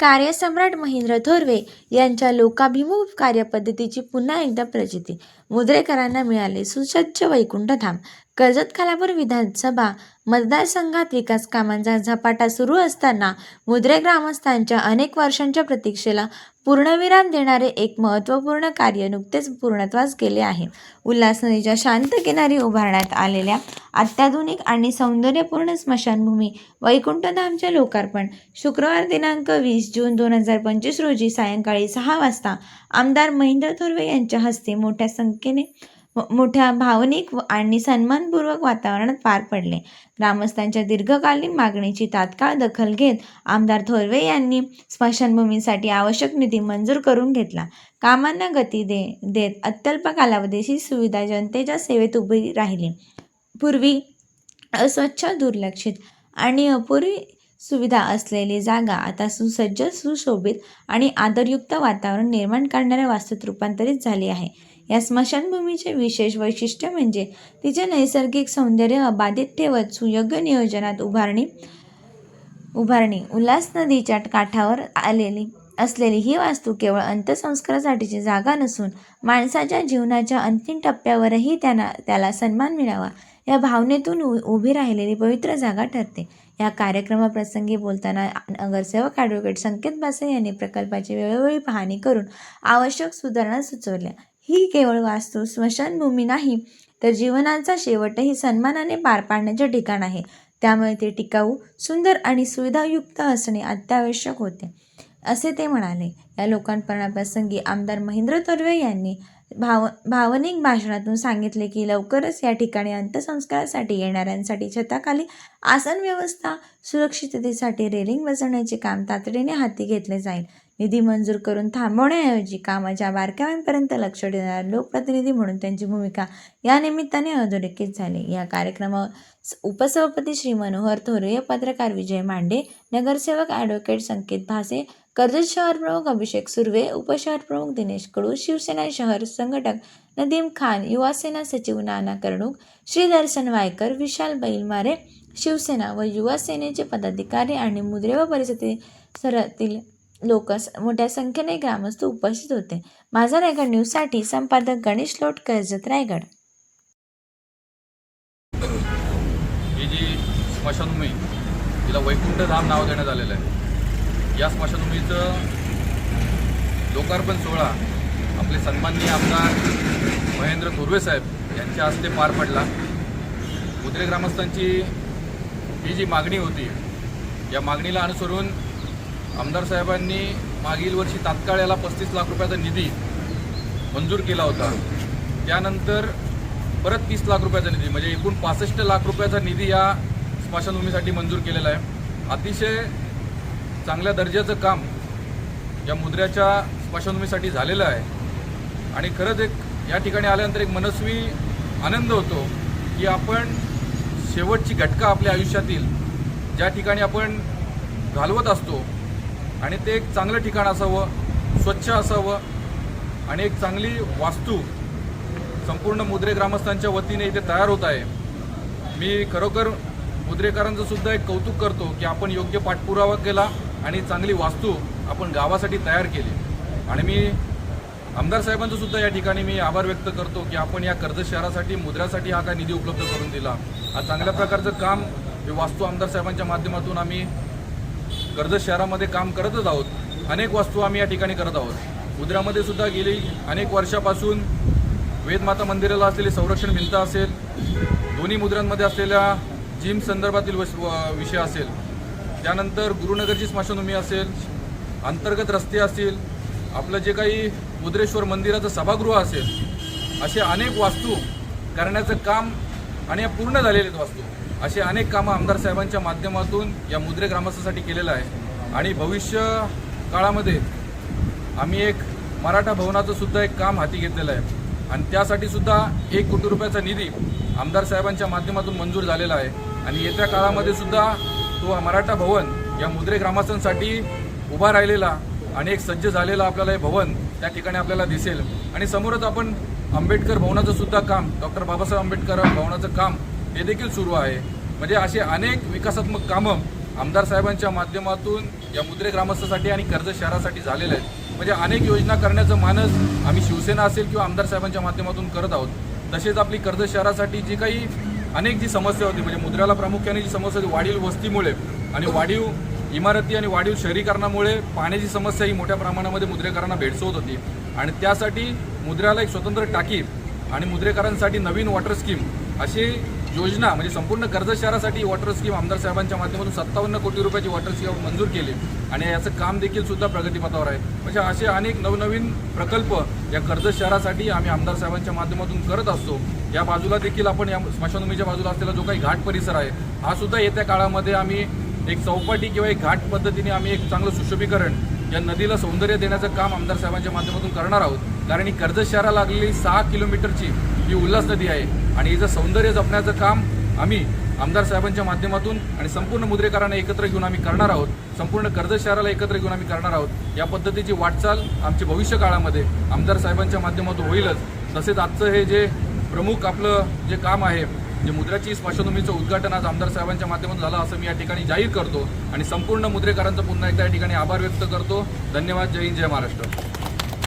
कार्यसम्राट महेंद्र थोरवे यांच्या लोकाभिमुख कार्यपद्धतीची पुन्हा एकदा प्रचिती. मुद्रेकरांना मिळाले सुसज्ज वैकुंठधाम. कर्जत खालापूर विधानसभा मतदारसंघात विकास कामांचा झपाटा सुरू असताना मुद्रे ग्रामस्थांच्या अनेक वर्षांच्या प्रतीक्षेला पूर्णविराम देणारे एक महत्त्वपूर्ण कार्य नुकतेच पूर्णत्वास गेले आहे. उल्हास नदीच्या शांत किनारी उभारण्यात आलेल्या अत्याधुनिक आणि सौंदर्यपूर्ण स्मशानभूमी वैकुंठधामचे लोकार्पण शुक्रवार दिनांक वीस जून दोन हजार पंचवीस रोजी सायंकाळी सहा वाजता आमदार महेंद्र थोरवे यांच्या हस्ते मोठ्या संख्येने मोठ्या भावनिक व- आणि सन्मानपूर्वक वातावरणात पार पडले. ग्रामस्थांच्या दीर्घकालीन मागणीची तात्काळ दखल घेत आमदार थोरवे यांनी स्मशानभूमीसाठी आवश्यक निधी मंजूर करून घेतला. कामांना गती दे देत अत्यल्प कालावधीची ही सुविधा जनतेच्या सेवेत उभी राहिली. पूर्वी अस्वच्छ दुर्लक्षित आणि अपुरी सुविधा असलेली जागा आता सुसज्ज सुशोभित आणि आदरयुक्त वातावरण निर्माण करणाऱ्या वास्तूत रूपांतरित झाली आहे. या स्मशानभूमीचे विशेष वैशिष्ट्य म्हणजे तिचे नैसर्गिक सौंदर्य अबाधित ठेवत सुयोग्य नियोजनात उभारणी उभारणी उल्हास नदीच्या काठावर आलेली असलेली ही वास्तू केवळ अंत्यसंस्कारासाठीची जागा नसून माणसाच्या जीवनाच्या अंतिम टप्प्यावरही त्यांना त्याला सन्मान मिळावा या भावनेतून उ उभी राहिलेली पवित्र जागा ठरते. या कार्यक्रमाप्रसंगी बोलताना नगरसेवक ॲडव्होकेट संकेत बासे यांनी प्रकल्पाची वेळोवेळी पाहणी करून आवश्यक सुधारणा सुचवल्या. ही केवळ वास्तू स्मशानभूमी नाही तर जीवनाचा शेवटही सन्मानाने पार पाडण्याचे ठिकाण आहे. त्यामुळे ते टिकाऊ सुंदर आणि सुविधायुक्त असणे अत्यावश्यक होते. असे ते म्हणाले. या लोकार्पणाप्रसंगी आमदार महेंद्र तर्वे यांनी भाव भावनिक भाषणातून सांगितले की लवकरच या ठिकाणी अंत्यसंस्कारासाठी येणाऱ्यांसाठी छताखाली आसन व्यवस्था सुरक्षिततेसाठी रेलिंग बसवण्याचे काम तातडीने हाती घेतले जाईल. निधी मंजूर करून थांबवण्याऐवजी कामाच्या बारकाव्यांपर्यंत लक्ष देणारा लोकप्रतिनिधी म्हणून त्यांची भूमिका या निमित्ताने अधोरेखित झाली. या कार्यक्रमावर स- उपसभापती श्री मनोहर थोरे पत्रकार विजय मांडे नगरसेवक ॲडव्होकेट संकेत भासे कर्जत शहर प्रमुख अभिषेक सुर्वे उपशहर प्रमुख दिनेश कडू शिवसेना शहर संघटक नदीम खान युवासेना सचिव नाना कर्णूक श्री दर्शन वायकर विशाल बैलमारे शिवसेना व युवा सेनेचे पदाधिकारी आणि मुद्रे व परिस्थितीतील लोक मोठ्या संख्येने ग्रामस्थ उपस्थित होते. माझा रायगड न्यूजसाठी संपादक गणेश लोट कर्जत रायगड. ही जी स्मशानभूमी तिला वैकुंठ धाम नाव देण्यात आलेलं आहे. या स्मशानभूमीचं लोकार्पण सोहळा आपले सन्माननीय आमदार महेंद्र थोरवे साहेब यांच्या हस्ते पार पडला. मुद्रे ग्रामस्थांची ही जी मागणी होती या मागणीला अनुसरून आमदार साहेबांनी मागील वर्षी तात्काळ याला पस्तीस लाख रुपयाचा निधी मंजूर केला होता. त्यानंतर परत तीस लाख रुपयाचा निधी म्हणजे एकूण पासष्ट लाख रुपयाचा निधी या स्मशानभूमीसाठी मंजूर केलेला आहे. अतिशय चांगल्या दर्जाचं काम या मुद्र्याच्या स्मशानभूमीसाठी झालेलं आहे. आणि खरंच एक या ठिकाणी आल्यानंतर एक मनस्वी आनंद होतो की आपण शेवटची घटका आपल्या आयुष्यातील ज्या ठिकाणी आपण घालवत असतो आणि ते एक चांगलं ठिकाण असावं स्वच्छ असावं आणि एक चांगली वास्तू संपूर्ण मुद्रे ग्रामस्थांच्या वतीने इथे तयार होत आहे. मी खरोखर मुद्रेकरांचं सुद्धा एक कौतुक करतो की आपण योग्य पाठपुरावा केला आणि चांगली वास्तू आपण गावासाठी तयार केली. आणि मी आमदार साहेबांचं सुद्धा या ठिकाणी मी आभार व्यक्त करतो की आपण या कर्ज शहरासाठी मुद्रासाठी हा काय निधी उपलब्ध करून दिला. हा चांगल्या प्रकारचं काम हे वास्तू आमदार साहेबांच्या माध्यमातून आम्ही कर्जत शहरामध्ये काम करतच आहोत. अनेक वस्तू आम्ही या ठिकाणी करत आहोत. मुद्रामध्ये सुद्धा गेली अनेक वर्षापासून वेदमाता मंदिराला असलेली संरक्षण भिंत असेल दोन्ही मुद्रांमध्ये असलेल्या जिम संदर्भातील व- विषय असेल त्यानंतर गुरुनगरची स्मशानभूमी असेल अंतर्गत रस्ते असतील आपलं जे काही मुद्रेश्वर मंदिराचं सभागृह असेल असे अनेक वास्तू करण्याचं काम आणि या पूर्ण झालेले आहेत वास्तू. असे अनेक कामं आमदार साहेबांच्या माध्यमातून या मुद्रे ग्रामस्थासाठी केलेलं आहे. आणि भविष्य काळामध्ये आम्ही एक मराठा भवनाचं सुद्धा एक काम हाती घेतलेलं आहे. आणि त्यासाठी सुद्धा एक कोटी रुपयाचा निधी आमदार साहेबांच्या माध्यमातून मंजूर झालेला आहे. आणि येत्या काळामध्ये सुद्धा तो मराठा भवन या मुद्रे ग्रामस्थांसाठी उभा राहिलेला आणि एक सज्ज झालेला आपल्याला हे भवन त्या ठिकाणी आपल्याला दिसेल. आणि समोरच आपण आंबेडकर भवनाचं सुद्धा काम डॉक्टर बाबासाहेब आंबेडकर भवनाचं काम हे देखील सुरू आहे. म्हणजे असे अनेक विकासात्मक कामं आमदार साहेबांच्या माध्यमातून या मुद्रे ग्रामस्थासाठी आणि कर्जत शहरासाठी झालेले आहेत. म्हणजे अनेक योजना करण्याचं मानस आम्ही शिवसेना असेल किंवा आमदार साहेबांच्या माध्यमातून करत आहोत. तसेच आपली कर्जत शहरासाठी जी काही अनेक जी समस्या होती म्हणजे मुद्राला प्रामुख्याने जी समस्या होती वाढीव वस्तीमुळे आणि वाढीव इमारती आणि वाढीव शहरीकरणामुळे पाण्याची समस्या ही मोठ्या प्रमाणामध्ये मुद्रेकरांना भेडसवत होती. आणि त्यासाठी मुद्राला एक स्वतंत्र टाकी आणि मुद्रेकरांसाठी नवीन वॉटर स्कीम अशी योजना म्हणजे संपूर्ण कर्जत शहरासाठी वॉटर स्कीम आमदार साहेबांच्या माध्यमातून सत्तावन्न कोटी रुपयाची वॉटर स्कीम मंजूर केली. आणि याचं काम देखील सुद्धा प्रगतीपथावर आहे. म्हणजे असे अनेक नवनवीन प्रकल्प या कर्जत शहरासाठी आम्ही आमदार साहेबांच्या माध्यमातून करत असतो. या बाजूला देखील आपण या स्मशानभूमीच्या बाजूला असलेला जो काही घाट परिसर आहे हा सुद्धा येत्या काळामध्ये आम्ही एक चौपाटी किंवा एक घाट पद्धतीने आम्ही एक चांगलं सुशोभीकरण या नदीला सौंदर्य देण्याचं काम आमदार साहेबांच्या माध्यमातून करणार आहोत. कारण ही कर्जत शहराला लागलेली सहा किलोमीटरची ही उल्हास नदी आहे. आणि हिचं सौंदर्य जपण्याचं काम आम्ही आमदार साहेबांच्या माध्यमातून आणि संपूर्ण मुद्रेकरांना एकत्र घेऊन आम्ही करणार आहोत. संपूर्ण कर्जत शहराला एकत्र घेऊन आम्ही करणार आहोत. या पद्धतीची वाटचाल आमच्या भविष्य काळामध्ये आमदार साहेबांच्या माध्यमातून होईलच. तसेच आजचं हे जे प्रमुख आपलं जे काम आहे जे मुद्राची स्मशानभूमीचं उद्घाटन आज आमदार साहेबांच्या माध्यमातून झालं असं मी या ठिकाणी जाहीर करतो आणि संपूर्ण मुद्रेकारांचं पुन्हा एकदा या ठिकाणी आभार व्यक्त करतो. धन्यवाद. जय हिंद. जय महाराष्ट्र.